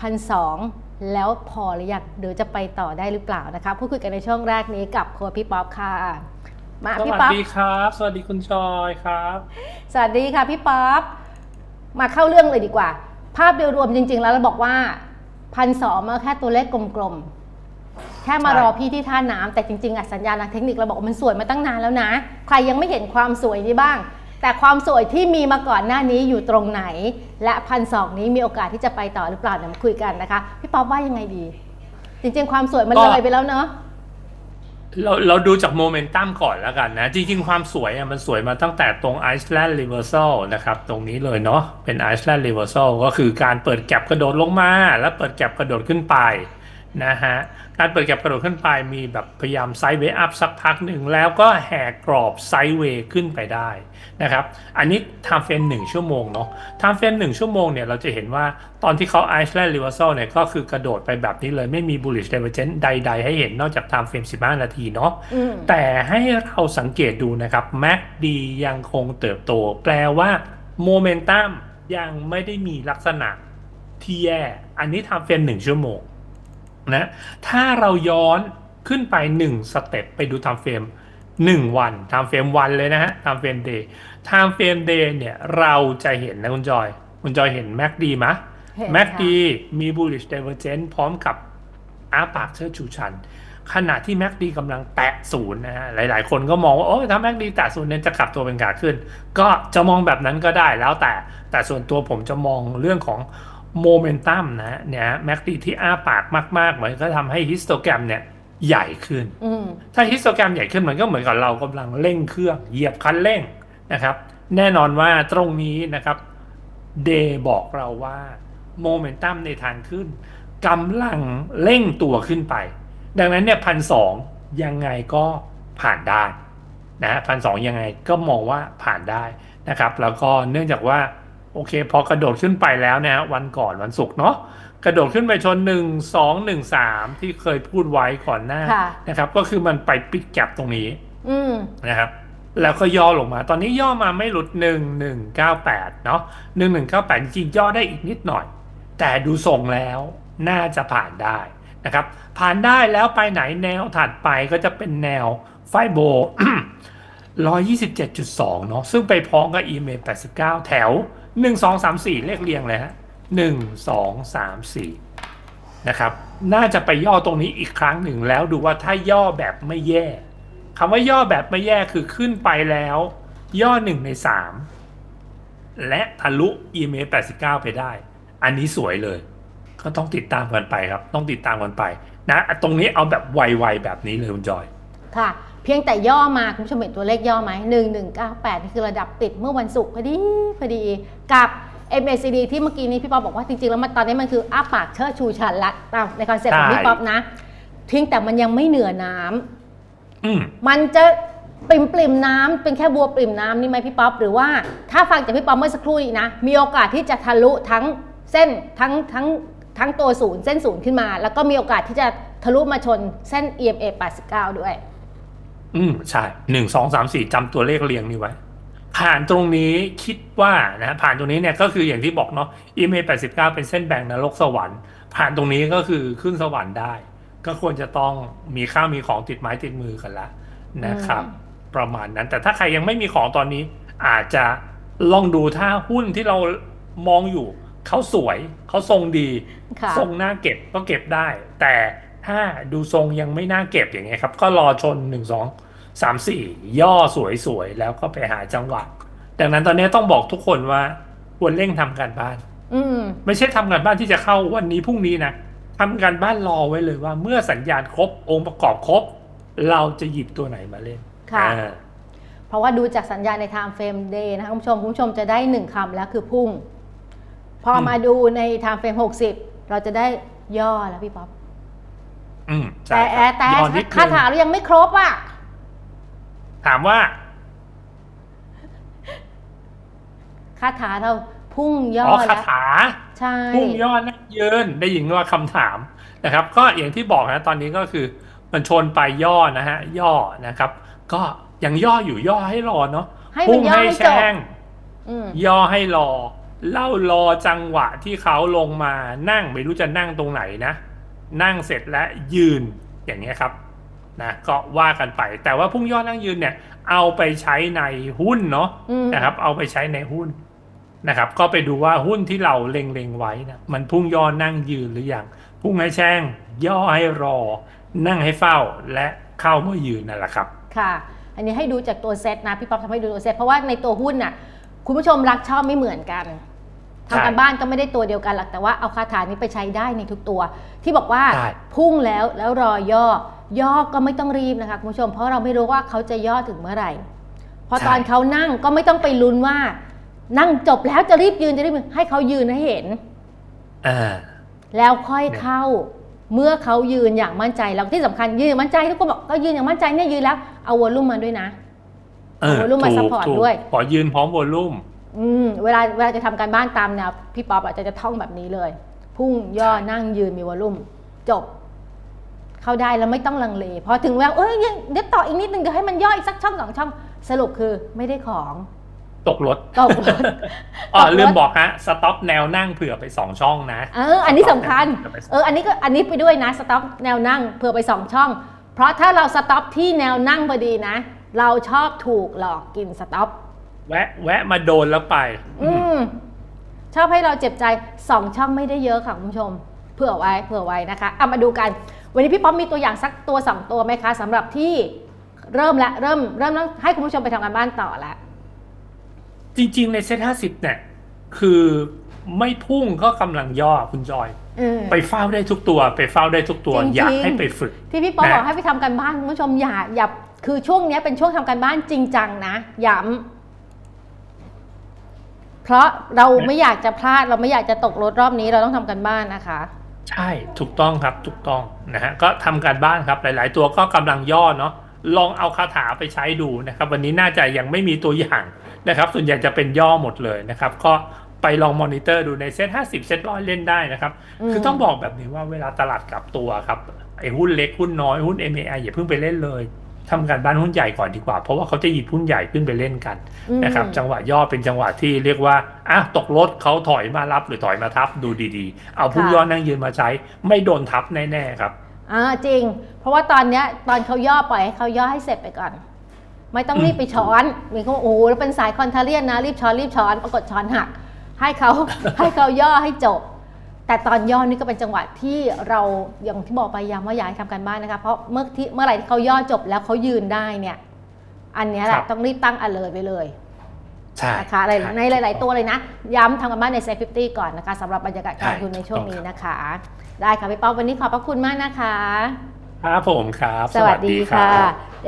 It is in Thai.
พันสองแล้วพอหรือยังเดี๋ยวจะไปต่อได้หรือเปล่านะคะพูดคุยกันในช่วงแรกนี้กับครัวพี่ป๊อปค่ะ มาสพี่วัสป๊อปดีครับ สวัสดีคุณจอยครับ สวัสดีค่ะพี่ป๊อปมาเข้าเรื่องเลยดีกว่า ภาพโดยรวมจริง ๆ แล้วเราบอกว่าพันสองมาแค่ตัวเลขกลมๆ แค่มาใช่รอพี่ที่ท่าน้ำแต่จริงๆอะสัญญาณทางเทคนิคเราบอกว่ามันสวยมาตั้งนานแล้วนะ ใครยังไม่เห็นความสวยนี้บ้าง แต่ความสวยที่มีมาก่อนหน้านี้อยู่ตรงไหน และพันสองนี้มีโอกาสที่จะไปต่อหรือเปล่าเดี๋ยวมาคุยกันนะคะพี่ป๊อปว่ายังไงดี จริงๆ ความสวยมันเลยไปแล้วเนาะเราเราดูจากโมเมนตัมก่อนแล้วกันนะ จริง ๆ ความสวยอะมันสวยมาตั้งแต่ตรง Iceland Reversal นะครับ ตรงนี้เลยเนาะเป็น Iceland Reversal ก็คือการเปิดแก็บกระโดดลงมา แล้วเปิดแก็บกระโดดขึ้นไป นะฮะการเปิดแก็บกระโดดขึ้นไปมีแบบพยายามไซด์เวย์อัพสักพักหนึ่งแล้วก็แหกกรอบไซด์เวย์ขึ้นไปได้นะครับ อันนี้ทำเฟรนหนึ่งชั่วโมงเนาะทำเฟรนหนึ่งชั่วโมงเนี่ยเราจะเห็นว่าตอนที่เขา Iceland Reversal เนี่ยก็คือกระโดดไปแบบนี้เลยไม่มี bullish divergence ใด ๆ ให้เห็นนอกจาก time frame 15นาทีเนาะอืมแต่ให้เราสังเกตดูนะครับ MACD ยังคงเติบโต แปลว่าโมเมนตัมยังไม่ได้มีลักษณะที่แย่ อันนี้ทำเฟรมหนึ่งชั่วโมง นะถ้าเราย้อนขึ้นไป 1 สเต็ปไปดูทำเฟรม1 วันทำเฟรมวันเลยนะฮะทำเฟรมเดย์ทำเฟรมเดย์เนี่ยเราจะเห็นนะคุณจอย คุณจอยเห็น MACD ไหมเห็นแม็กค่ะดีมี bullish divergence พร้อมกับอ้าปากเชิดชูชัน ขณะที่แม็กดีกำลังแตะศูนย์นะฮะหลาย ๆ คนก็มองว่าโอ้ยถ้าแม็กดีแตะศูนย์เนี่ยจะกลับตัวเป็นขาขึ้น ก็จะมองแบบนั้นก็ได้แล้วแต่แต่ส่วนตัวผมจะมองเรื่องของ โมเมนตัมนะฮะเนี่ยแม็กดีที่อ้าปากมากๆเหมือนก็ทำให้ฮิสโตแกรมเนี่ยใหญ่ขึ้นอืมถ้าฮิสโตแกรมใหญ่ขึ้นมันก็เหมือนกับเรากำลังเร่งเครื่องเหยียบคันเร่งนะครับ แน่นอนว่าตรงนี้นะครับเดบอกเราว่าโมเมนตัมในทางขึ้นกำลังเร่งตัวขึ้นไป ดังนั้นเนี่ยพันสองยังไงก็ผ่านได้นะพันสองยังไงก็มองว่าผ่านได้นะครับ แล้วก็เนื่องจากว่า โอเค พอกระโดดขึ้นไปแล้วนะฮะวันก่อนวันศุกร์เนาะกระโดดขึ้นไปชนหนึ่งสองหนึ่งสามที่เคยพูดไว้ก่อนหน้าค่ะ นะครับ ก็คือมันไปปิดแก็บตรงนี้อืม นะครับ แล้วก็ย่อลงมา ตอนนี้ย่อมาไม่หลุด1198เนาะ1198จริงๆย่อได้อีกนิดหน่อย แต่ดูทรงแล้วน่าจะผ่านได้นะครับ ผ่านได้แล้วไปไหนแนวถัดไปก็จะเป็นแนวไฟโบ 127.2 เนาะซึ่งไปพ้องกับ EMA 89 แถว 1 2 3 4เลขเรียงเลยฮะ1 2 3 4นะครับ น่าจะไปย่อตรงนี้อีกครั้งหนึ่งแล้วดูว่าถ้าย่อแบบไม่แย่คำว่าย่อแบบไม่แย่คือขึ้นไปแล้ว ย่อหนึ่งในสามและทะลุ EMA 89 ไปได้ อันนี้สวยเลย ก็ต้องติดตามกันไปครับ ต้องติดตามกันไป นะ ตรงนี้เอาแบบไวๆแบบนี้เลยคุณจอย ค่ะ พียงแต่ย่อมาคุณผู้ชมเห็นตัวเลขย่อไหมหนึ่งหนึ่งเก้าแปดนี่คือระดับปิดเมื่อวันศุกร์พอดีพอดีกับ MACD ที่เมื่อกี้นี้พี่ป๊อปบอกว่าจริงๆ แล้วมันตอนนี้มันคืออ้าปากเชิดชูชันละตามในคอนเซ็ปต์ของใช่พี่ป๊อปนะเพียงแต่มันยังไม่เหนือน้ำอืมมันจะปริ่มปริมๆน้ำเป็นแค่บัวปริ่มน้ำนี่ไหมพี่ป๊อปหรือว่าถ้าฟังจากพี่ป๊อปเมื่อสักครู่นี้นะมีโอกาสที่จะทะลุทั้งเส้นทั้งทั้งทั้งตัวศูนย์เส้นศูนย์ขึ้นมา แล้วก็มีโอกาสที่จะทะลุมาชนเส้น EMA 89 ด้วย อืมใช่หนึ่งสองสามสี่จำตัวเลขเรียงนี้ไว้ ผ่านตรงนี้คิดว่านะผ่านตรงนี้เนี่ยก็คืออย่างที่บอกเนาะ EMA 89 เป็นเส้นแบ่งนรกสวรรค์ ผ่านตรงนี้ก็คือขึ้นสวรรค์ได้ ก็ควรจะต้องมีข้าวมีของติดไม้ติดมือกันละนะครับ ประมาณนั้น แต่ถ้าใครยังไม่มีของตอนนี้ อาจจะลองดูถ้าหุ้นที่เรามองอยู่เขาสวยเขาทรงดีค่ะทรงน่าเก็บก็เก็บได้ แต่ ถ้าดูทรงยังไม่น่าเก็บอย่างเงี้ยครับ ก็รอชนหนึ่งสองสามสี่ย่อสวยๆ แล้วก็ไปหาจังหวะ ดังนั้นตอนนี้ต้องบอกทุกคนว่าควรเร่งทำการบ้าน อืมไม่ใช่ทำการบ้านที่จะเข้าวันนี้พรุ่งนี้นะทำการบ้านรอไว้เลยว่า เมื่อสัญญาณครบองค์ประกอบครบ เราจะหยิบตัวไหนมาเล่นค่ะอ่าเพราะว่าดูจากสัญญาณใน time frame day นะคะคุณผู้ชมคุณผู้ชมจะได้หนึ่งคำแล้วคือพุ่ง พอมาดูใน time frame 60เราจะได้ย่อแล้วพี่ป๊อป อืมใช่แต่ครับแต่ย้อนนิดนึง คาถาเรายังไม่ครบอะ ถามว่า คาถาเราพุ่งย่ออ๋อแล้คาวถาใช่ พุ่งยอดนักยืนได้ยินว่าคำถามนะครับ ก็อย่างที่บอกนะตอนนี้ก็คือ มันชนไปย่อนะฮะ ย่อนะครับ ก็ยังย่ออยู่ย่อให้รอเนาะให้มันพุ่งย่อให้ให้จบแช่ง อืมย่อให้รอ เล่ารอจังหวะที่เขาลงมานั่งไม่รู้จะนั่งตรงไหนนะ นั่งเสร็จแล้วยืนอย่างเงี้ยครับนะก็ว่ากันไป แต่ว่าพุ่งย่อนั่งยืนเนี่ย เอาไปใช้ในหุ้นเนาะอืมนะครับ เอาไปใช้ในหุ้นนะครับ ก็ไปดูว่าหุ้นที่เราเล็งๆไว้นะมันพุ่งย่อนั่งยืนหรือยังพุ่งให้แช่ง ย่อให้รอ นั่งให้เฝ้าและเข้าเมื่อยืนนั่นแหละครับ ค่ะ อันนี้ให้ดูจากตัวเซตนะพี่ป๊อปทำให้ดูตัวเซตเพราะว่าในตัวหุ้นน่ะคุณผู้ชมรักชอบไม่เหมือนกันใช่ ทำกันบ้านก็ไม่ได้ตัวเดียวกันหรอกแต่ว่าเอาคาถานี้ไปใช้ได้ในทุกตัว ที่บอกว่าใช่พุ่งแล้วแล้วรอย่อย่อก็ไม่ต้องรีบนะคะคุณผู้ชม เพราะเราไม่รู้ว่าเขาจะย่อถึงเมื่อไหร่พอตอนเขานั่งก็ไม่ต้องไปลุ้นว่า นั่งจบแล้วจะรีบยืนจะรีบยืนให้เขายืนให้เห็นอ่าแล้วค่อยเข้าเมื่อเขายืนอย่างมั่นใจแล้วที่สำคัญยืนอย่างมั่นใจทุกคนบอกก็ยืนอย่างมั่นใจเนี่ยยืนแล้วเอาวอลลุ่มมาด้วยนะเออเอา volume มาถูก support ถูกด้วยขอยืนพร้อมวอลลุ่ม อืมเวลาเวลาจะทำการบ้านตามแนวพี่ป๊อปอาจจะจะท่องแบบนี้เลย พุ่งย่อใช่นั่งยืนมีวอลลุ่ม จบ เข้าได้แล้วไม่ต้องลังเลพอถึงแววเอ้ยยังเดี๋ยวต่ออีกนิดนึงเดี๋ยวให้มันย่ออีกสักช่องสองช่อง สรุปคือไม่ได้ของตกรถตกรถอ๋อตกรถลืมบอกฮะสต็อปแนวนั่งเผื่อไปสองช่องนะเอออันนี้สำคัญเผื่อไปสองเอออันนี้ก็อันนี้ไปด้วยนะสต็อปแนวนั่งเผื่อไปสองช่อง เพราะถ้าเราสต็อปที่แนวนั่งพอดีนะ เราชอบถูกหลอกกินสต็อป แวะแวะมาโดนแล้วไป อืมชอบให้เราเจ็บใจสองช่องไม่ได้เยอะค่ะคุณผู้ชม เผื่อไว้เผื่อไว้นะคะเอามาดูกัน วันนี้พี่ป๊อปมีตัวอย่างสักตัวสองตัวไหมคะสำหรับที่เริ่มละเริ่มเริ่มต้องให้คุณผู้ชมไปทำการบ้านต่อละจริง ๆ ในเซ็ตห้าสิบเนี่ยคือไม่พุ่งก็กำลังย่อคุณจอยเออไปเฝ้าได้ทุกตัว ไปเฝ้าได้ทุกตัว จริงๆ อยากให้ไปฝึก ที่พี่ป๊อปนะ บอกให้ไปทำการบ้านคุณผู้ชมอย่าอย่าคือช่วงเนี้ยเป็นช่วงทำการบ้านจริงจังนะย้ำ เพราะเราไม่อยากจะพลาดเราไม่อยากจะตกรถรอบนี้เราต้องทำการบ้านนะคะ ใช่ถูกต้องครับถูกต้องนะฮะก็ทำการบ้านครับหลาย ๆ ตัวก็กำลังย่อเนาะลองเอาคาถาไปใช้ดูนะครับ วันนี้น่าจะยังไม่มีตัวอย่างนะครับ ส่วนใหญ่จะเป็นย่อหมดเลยนะครับ ก็ไปลองมอนิเตอร์ดูในเซ็ต50เซ็ตร้อยเล่นได้นะครับอืมคือต้องบอกแบบนี้ว่าเวลาตลาดกลับตัวครับไอ้หุ้นเล็กหุ้นน้อยหุ้น MAI อย่าเพิ่งไปเล่นเลย ทำการบ้านหุ้นใหญ่ก่อนดีกว่า เพราะว่าเขาจะหยิบหุ้นใหญ่ขึ้นไปเล่นกันอืมนะครับจังหวะย่อเป็นจังหวะที่เรียกว่าอะตกรถเขาถอยมารับหรือถอยมาทับดูดีๆ เอาพุ่งค่ะย่อนั่งยืนมาใช้ ไม่โดนทับแน่ๆครับอ่าจริง เพราะว่าตอนเนี้ยตอนเขาย่อปล่อยให้เขาย่อให้เสร็จไปก่อน ไม่ต้องรีบไปช้อน มีเขาบอกโอ้โหแล้วเป็นสายคอนเทเลียนนะรีบช้อนรีบช้อนปรากฏช้อนหัก ให้เขาให้เขาย่อให้จบ แต่ตอนย่อนี่ก็เป็นจังหวะที่เราอย่างที่บอกไปย้ำว่าอยากให้ทำการบ้านนะคะ เพราะเมื่อที่เมื่อไหร่ที่เขาย่อจบแล้วเขายืนได้เนี่ย อันเนี้ยแหครัละบต้องรีบตั้ง alert ไปเลยใช่นะคะอะไรในหลาย ๆ ตัวเลยนะ ย้ำทำกันบ้านในเซฟฟิตี้ก่อนนะคะสำหรับบรรยากาศการลงทุนในช่วงนี้นะคะ ได้ค่ะพี่ป๊อปวันนี้ขอบพระคุณมากนะคะ ครับผมครับ สวัสดีค่ะ